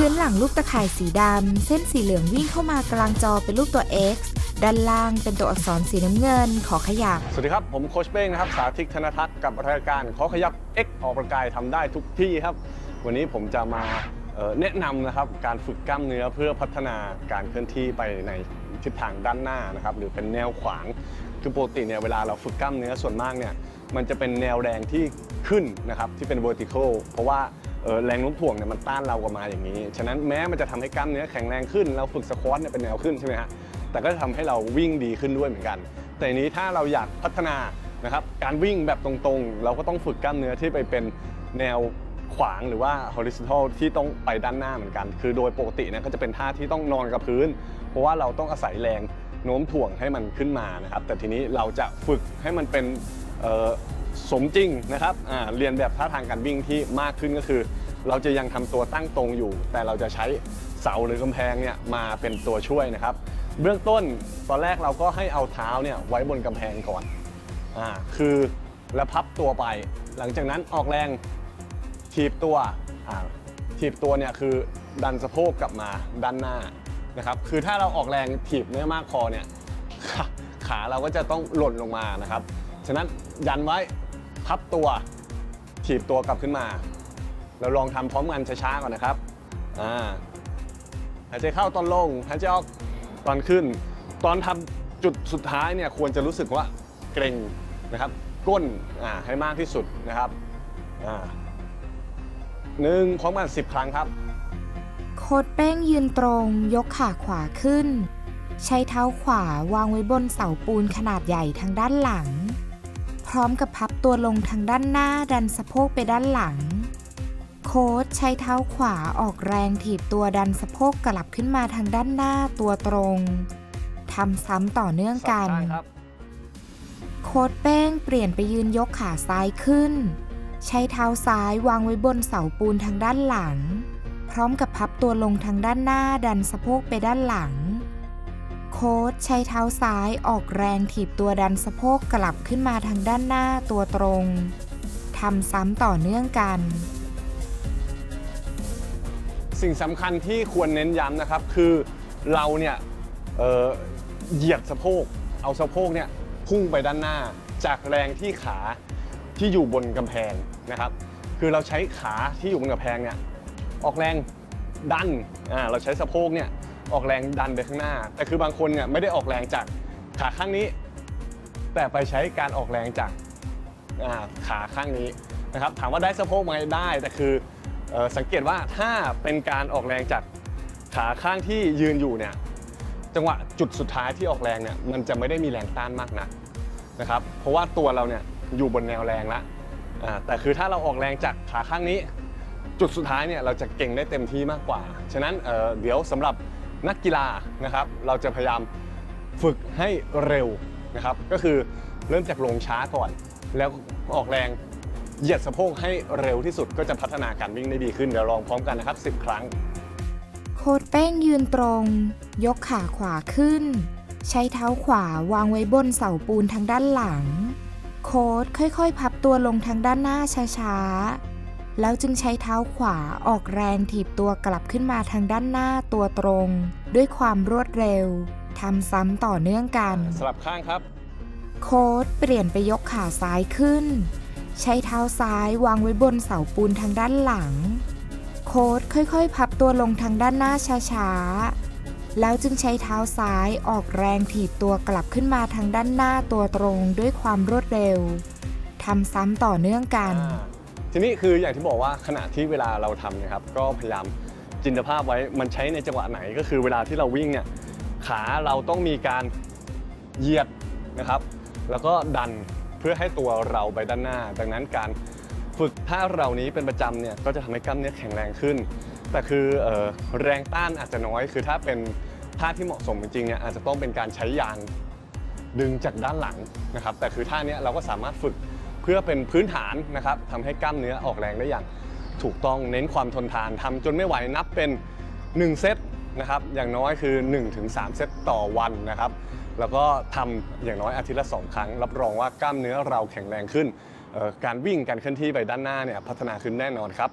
พื้นหลังรูปตะข่ายสีดำ เส้นสีเหลืองวิ่งเข้ามากลางจอเป็นรูปตัว X ด้านล่างเป็นตัวอักษรสีน้ำเงิน ขอขยับ สวัสดีครับ ผมโคชเป้งนะครับ สาธิตธนทัศน์กับรายการขอขยับ X ออกกำลังกายทำได้ทุกที่ครับ วันนี้ผมจะมาแนะนำนะครับการฝึกกล้ามเนื้อเพื่อพัฒนาการเคลื่อนที่ไปในทิศทางด้านหน้านะครับหรือเป็นแนวขวางคือปกติเนี่ยเวลาเราฝึกกล้ามเนื้อส่วนมากเนี่ยมันจะเป็นแนวแรงที่ขึ้นนะครับที่เป็น vertical เพราะว่า เออแรงโน้มถ่วงเนี่ยมันต้านเรากลับมาอย่างนี้ ฉะนั้นแม้มันจะทำให้กล้ามเนื้อแข็งแรงขึ้น เราฝึกสควอตเนี่ยเป็นแนวขึ้นใช่ไหมฮะ แต่ก็จะทำให้เราวิ่งดีขึ้นด้วยเหมือนกัน แต่นี้ถ้าเราอยากพัฒนานะครับ การวิ่งแบบตรงๆ เราก็ต้องฝึกกล้ามเนื้อที่ไปเป็นแนวขวางหรือว่า horizontal ที่ต้องไปด้านหน้าเหมือนกัน คือโดยปกติเนี่ยก็จะเป็นท่าที่ต้องนอนกับพื้น เพราะว่าเราต้องอาศัยแรงโน้มถ่วงให้มันขึ้นมานะครับ แต่ทีนี้เราจะฝึกให้มันเป็น สมจริงนะครับเรียนแบบท่าทางการวิ่งที่มากขึ้นก็คือ เราจะยังทำตัวตั้งตรงอยู่ แต่เราจะใช้เสาหรือกำแพงเนี่ยมาเป็นตัวช่วยนะครับ เบื้องต้นตอนแรกเราก็ให้เอาเท้าเนี่ยไว้บนกำแพงก่อนอ่าคือแล้วพับตัวไป หลังจากนั้นออกแรงถีบตัวอ่าถีบตัวเนี่ยคือดันสะโพกกลับมาด้านหน้านะครับคือถ้าเราออกแรงถีบเนื้อมากพอเนี่ยขาขาเราก็จะต้องหล่นลงมานะครับ ฉะนั้นยันไว้ พับตัวถีบตัวกลับขึ้นมา เราลองทำพร้อมกันช้าๆก่อนนะครับอ่าหายใจเข้าตอนลงหายใจออกตอนขึ้น ตอนทำจุดสุดท้ายเนี่ยควรจะรู้สึกว่าเกร็งนะครับ ก้นอ่าให้มากที่สุดนะครับอ่าหนึ่งพร้อมกันสิบครั้งครับ โคดเป้งยืนตรงยกขาขวาขึ้น ใช้เท้าขวาวางไว้บนเสาปูนขนาดใหญ่ทางด้านหลัง พร้อมกับพับตัวลงทางด้านหน้าดันสะโพกไปด้านหลัง โค้ดใช้เท้าขวาออกแรงถีบตัวดันสะโพกกลับขึ้นมาทางด้านหน้าตัวตรงทำซ้ำต่อเนื่องกันสองครั้งครับโค้ดแป้งเปลี่ยนไปยืนยกขาซ้ายขึ้น ใช้เท้าซ้ายวางไว้บนเสาปูนทางด้านหลัง พร้อมกับพับตัวลงทางด้านหน้าดันสะโพกไปด้านหลัง โค้ดใช้เท้าซ้ายออกแรงถีบตัวดันสะโพกกลับขึ้นมาทางด้านหน้าตัวตรงทำซ้ำต่อเนื่องกัน สิ่งสำคัญที่ควรเน้นย้ำนะครับ คือเราเนี่ยเเหยียดสะโพก เอาสะโพกเนี่ยพุ่งไปด้านหน้า จากแรงที่ขาที่อยู่บนกำแพงนะครับ คือเราใช้ขาที่อยู่บนกำแพงเนี่ยออกแรงดันอ่าเราใช้สะโพกเนี่ย ออกแรงดันไปข้างหน้า แต่คือบางคนเนี่ยไม่ได้ออกแรงจากขาข้างนี้ แต่ไปใช้การออกแรงจากอ่าขาข้างนี้นะครับถามว่าได้สะโพกไหมได้แต่คือเออสังเกตว่าถ้าเป็นการออกแรงจากขาข้างที่ยืนอยู่เนี่ยจังหวะจุดสุดท้ายที่ออกแรงเนี่ยมันจะไม่ได้มีแรงต้านมากนักนะครับเพราะว่าตัวเราเนี่ยอยู่บนแนวแรงล้วอ่าแต่คือถ้าเราออกแรงจากขาข้างนี้ จุดสุดท้ายเนี่ยเราจะเก่งได้เต็มที่มากกว่า ฉะนั้นเอ่อเดี๋ยวสำหรับ นักกีฬานะครับ เราจะพยายามฝึกให้เร็วนะครับ ก็คือเริ่มจากลงช้าก่อน แล้วออกแรงเหยียดสะโพกให้เร็วที่สุดก็จะพัฒนาการวิ่งได้ดีขึ้น เดี๋ยวลองพร้อมกันนะครับ 10 ครั้ง โค้ดแป้งยืนตรง ยกขาขวาขึ้น ใช้เท้าขวาวางไว้บนเสาปูนทางด้านหลัง โค้ดค่อยๆ พับตัวลงทางด้านหน้าช้าๆ แล้วจึงใช้เท้าขวาออกแรงถีบตัวกลับขึ้นมาทางด้านหน้าตัวตรง ด้วยความรวดเร็วทำซ้ำต่อเนื่องกัน สลับข้างครับ โค้ดเปลี่ยนไปยกขาซ้ายขึ้น ใช้เท้าซ้ายวางไว้บนเสาปูนทางด้านหลัง โค้ดค่อยๆ พับตัวลงทางด้านหน้าช้าๆ แล้วจึงใช้เท้าซ้ายออกแรงถีบตัวกลับขึ้นมาทางด้านหน้าตัวตรงด้วยความรวดเร็วทำซ้ำต่อเนื่องกันอ่า ทีนี้คืออย่างที่บอกว่าขณะที่เวลาเราทำเนะครับก็พยายามจินตภาพไว้มันใช้ในจังหวะไหนก็คือเวลาที่เราวิ่งเนี่ยขาเราต้องมีการเหยียดนะครับ แล้วก็ดันเพื่อให้ตัวเราไปด้านหน้า ดังนั้นการฝึกท่าเหล่านี้เป็นประจำเนี่ยก็จะทำให้กล้ามเนื้อแข็งแรงขึ้น แต่คือเออแรงต้านอาจจะน้อย คือถ้าเป็นท่าที่เหมาะสมจริงๆเนี่ยอาจจะต้องเป็นการใช้ยางดึงจากด้านหลังนะครับ แต่คือท่าเนี้ยเราก็สามารถฝึก พื่อเป็นพื้นฐานนะครับทำให้กล้ามเนื้อออกแรงได้อย่างถูกต้องเน้นความทนทานทำจนไม่ไหวนับเป็น 1 เซตนะครับอย่างน้อยคือ 1-3 เซตต่อวันนะครับ แล้วก็ทำอย่างน้อยอาทิตย์ละ 2 ครั้ง รับรองว่ากล้ามเนื้อเราแข็งแรงขึ้นเอ่อการวิ่งการเคลื่อนที่ไปด้านหน้าเนี่ยพัฒนาขึ้นแน่นอนครับ